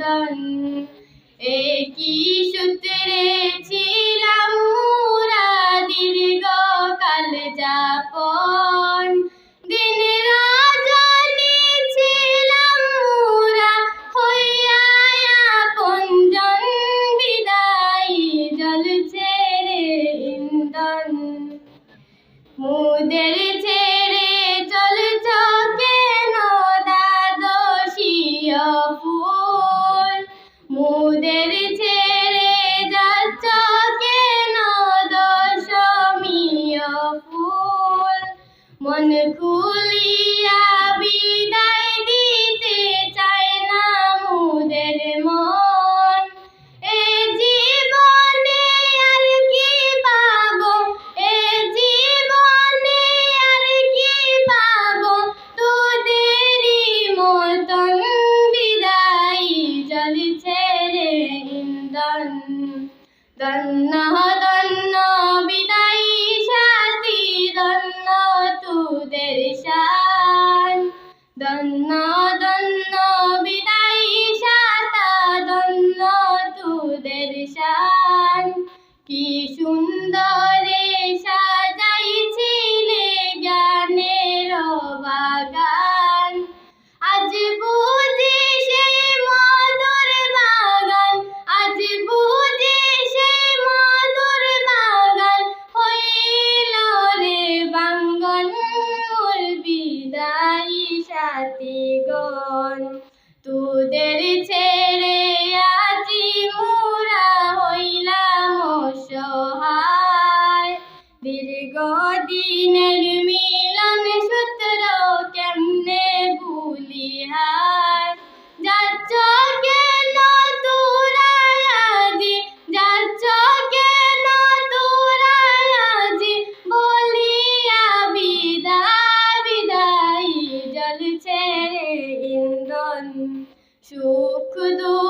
বন্ধন একই সূত্রে ছিলাম দীর্ঘকাল যাপন ನನ್ನ 食堂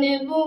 never